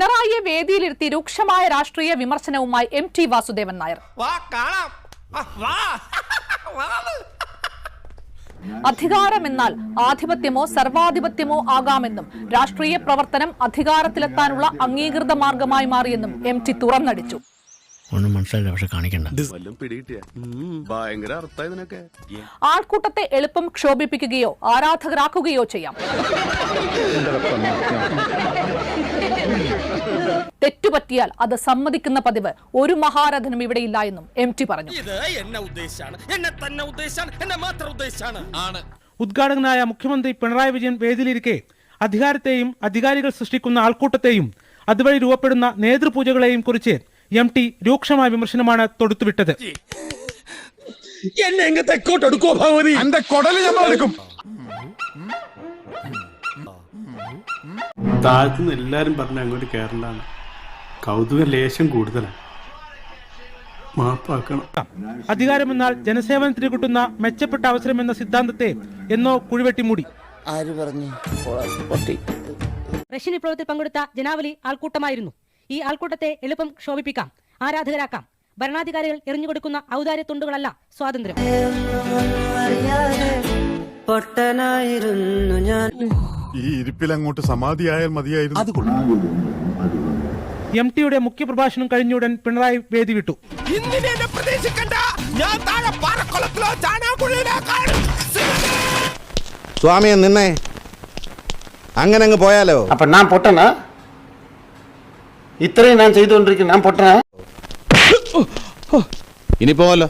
പിണറായിയെ വേദിയിലിരുത്തി രൂക്ഷമായ രാഷ്ട്രീയ വിമർശനവുമായി എം ടി വാസുദേവൻ നായർ. വാ കാണാം. വാ വാ. അധികാരമെന്നാൽ ആധിപത്യമോ സർവാധിപത്യമോ ആകാമെന്നും രാഷ്ട്രീയ പ്രവർത്തനം അധികാരത്തിലെത്താനുള്ള അംഗീകൃത മാർഗമായി മാറിയെന്നും എം ടി തുറന്നടിച്ചു. ഒന്നും മനസ്സിലായില്ല പക്ഷെ കാണിക്കണ്ട. ആൾക്കൂട്ടത്തെ എളുപ്പം ക്ഷോഭിപ്പിക്കുകയോ ആരാധകരാക്കുകയോ ചെയ്യാം. തെറ്റുപറ്റിയാൽ അത് സമ്മതിക്കുന്ന പതിവ് ഒരു മഹാരഥനും ഇവിടെ ഇല്ല എന്നും എം ടി പറഞ്ഞു. ഇത് ഉദ്ദേശാണ് എന്നെ തന്നെ ഉദ്ദേശാണ് എന്നെ മാത്രം ഉദ്ദേശാണ് ആണ്. ഉദ്ഘാടകനായ മുഖ്യമന്ത്രി പിണറായി വിജയൻ വേദിയിലിരിക്കെ അധികാരത്തെയും അധികാരികൾ സൃഷ്ടിക്കുന്ന ആൾക്കൂട്ടത്തെയും അതുവഴി രൂപപ്പെടുന്ന നേതൃപൂജകളെയും കുറിച്ച് എം ടി രൂക്ഷമായ വിമർശനമാണ് തൊടുത്തുവിട്ടത്. എന്നെ എടുക്കോ ഭഗവതി? എന്റെ കൊടൽ നമ്മൾ എടുക്കും. താഴത്തുനിന്ന് എല്ലാരും പറഞ്ഞ അങ്ങോട്ട് കയറണ്ടാണ് കൗതുക ലേശം കൂടുതലാണ് മാപ്പാക്കണം. അധികാരമെന്നാൽ ജനസേവനത്തിന് കിട്ടുന്ന മെച്ചപ്പെട്ട അവസരം എന്ന സിദ്ധാന്തത്തെ എന്നോ കുഴിവെട്ടിമൂടി ആര് പറഞ്ഞു? റഷ്യൻ വിപ്ലവത്തിൽ പങ്കെടുത്ത ജനാവലി ആൾക്കൂട്ടമായിരുന്നു. ഈ ആൾക്കൂട്ടത്തെ എളുപ്പം ക്ഷോഭിപ്പിക്കാം ആരാധകരാക്കാം. ഭരണാധികാരികൾ എറിഞ്ഞുകൊടുക്കുന്ന ഔദാര്യ തുണ്ടുകളല്ല സ്വാതന്ത്ര്യം. പൊട്ടനായിരുന്നു ഞാൻ. ഈ ഇരിപ്പിൽ അങ്ങോട്ട് സമാധിയായാൽ മതിയായിരുന്നു. എം ടിയുടെ മുഖ്യ പ്രഭാഷണം കഴിഞ്ഞുടൻ പിണറായി വേദി വിട്ടു സ്വാമി സ്വാമിയെ നിന്നെ അങ്ങനെ അങ്ങ് പോയാലോ? അപ്പൊ ഞാൻ പൊട്ടണ ഇത്രയും ഞാൻ ചെയ്തുകൊണ്ടിരിക്കുന്നു. ഞാൻ പൊട്ടനാ? ഇനി പോവല്ലോ